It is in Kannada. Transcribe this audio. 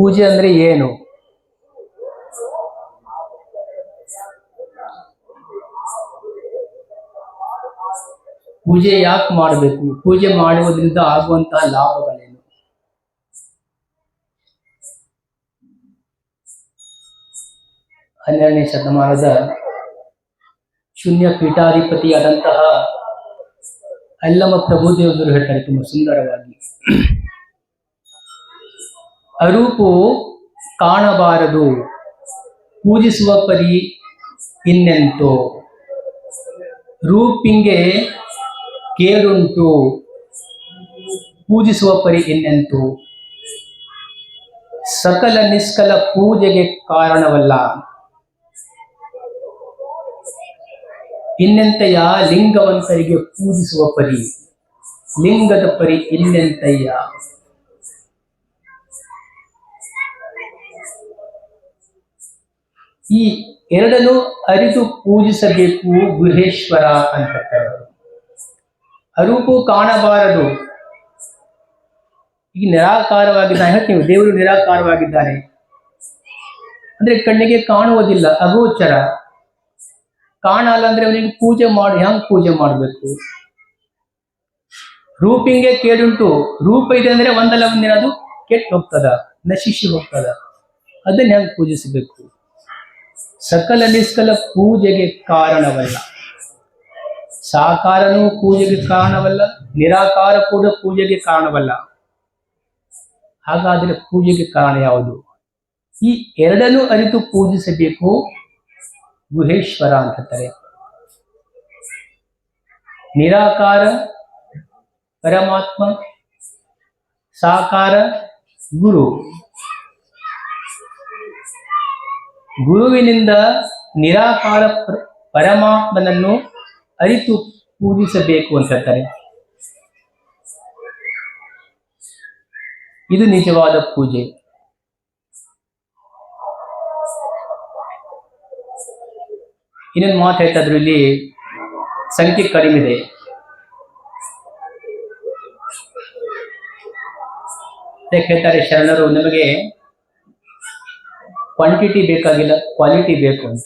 ಪೂಜೆ ಅಂದ್ರೆ ಏನು? ಪೂಜೆ ಯಾಕೆ ಮಾಡಬೇಕು? ಪೂಜೆ ಮಾಡುವುದರಿಂದ ಆಗುವಂತಹ ಲಾಭಗಳೇನು? ಹನ್ನೆರಡನೇ ಶತಮಾನದ ಶೂನ್ಯ ಪೀಠಾಧಿಪತಿಯಾದಂತಹ ಅಲ್ಲಮ ಪ್ರಭುದೇವರು ಹೇಳ್ತಾರೆ ತುಂಬಾ ಸುಂದರವಾಗಿ ಅರೂಪು ಕಾಣಬಾರದು. ಪೂಜಿಸುವ ಪರಿ ಇನ್ನೆಂತೋ. ರೂಪಿಂಗೆ ಕೇರುಂಟು ಪೂಜಿಸುವ ಪರಿ ಇನ್ನೆಂತು. ಸಕಲ ನಿಷ್ಕಲ ಪೂಜೆಗೆ ಕಾರಣವಲ್ಲ. ಇನ್ನೆಂತೆಯ ಲಿಂಗವಂತರಿಗೆ ಪೂಜಿಸುವ ಪರಿ. ಲಿಂಗದ ಪರಿ ಇನ್ನೆಂತಯ್ಯ ಈ ಎರಡನ್ನು ಅರಿತು ಪೂಜಿಸಬೇಕು ಗುಹೇಶ್ವರ ಅಂತ ಹೇಳ್ತಾರೆ ಅವರು. ಅರೂಪು ಕಾಣಬಾರದು. ಈಗ ನಿರಾಕಾರವಾಗಿದ್ದಾನೆ. ಹೇಳ್ತೀವಿ ದೇವರು ನಿರಾಕಾರವಾಗಿದ್ದಾನೆ. ಅಂದ್ರೆ ಕಣ್ಣಿಗೆ ಕಾಣುವುದಿಲ್ಲ, ಅಗೋಚರ. ಕಾಣಲ್ಲ ಅಂದ್ರೆ ಅವನಿಗೆ ಪೂಜೆ ಮಾಡಿ ಹೆಂಗ್ ಪೂಜೆ ಮಾಡಬೇಕು? ರೂಪಿಂಗೆ ಕೇಡುಂಟು. ರೂಪ ಇದೆ ಅಂದ್ರೆ ಒಂದಲ್ಲ ಒಂದಿನ ಅದು ಕೆಟ್ಟು ಹೋಗ್ತದ, ನಶಿಸಿ ಹೋಗ್ತದ. ಅದನ್ನ ಹೆಂಗ್ ಪೂಜಿಸಬೇಕು? ಸಕಲ ನಿಷ್ಕಲ ಪೂಜೆಗೆ ಕಾರಣವಲ್ಲ. ಸಾಕಾರನೂ ಪೂಜೆಗೆ ಕಾರಣವಲ್ಲ, ನಿರಾಕಾರ ಕೂಡ ಪೂಜೆಗೆ ಕಾರಣವಲ್ಲ. ಹಾಗಾದ್ರೆ ಪೂಜೆಗೆ ಕಾರಣ ಯಾವುದು? ಈ ಎರಡನ್ನೂ ಅರಿತು ಪೂಜಿಸಬೇಕು ಗುಹೇಶ್ವರ ಅಂತ ಹೇಳ್ತಾರೆ ನಿರಾಕಾರ, ಪರಮಾತ್ಮ, ಸಾಕಾರ, ಗುರು. ಗುರುವಿನಿಂದ ನಿರಾಕಾರ ಪರ- ಪರಮಾತ್ಮನನ್ನು ಅರಿತು ಪೂಜಿಸಬೇಕು ಅಂತ ಹೇಳ್ತಾರೆ. ಇದು ನಿಜವಾದ ಪೂಜೆ. ಇನ್ನೊಂದು ಮಾತು ಹೇಳ್ತಾ ಇದ್ರು ಇಲ್ಲಿ, ಸಂಖ್ಯೆ ಕಡಿಮೆ ಇದೆ ಹೇಳ್ತಾರೆ ಶರಣರು, ನಮಗೆ ಕ್ವಾಂಟಿಟಿ ಬೇಕಾಗಿಲ್ಲ ಕ್ವಾಲಿಟಿ ಬೇಕು ಅಂತ.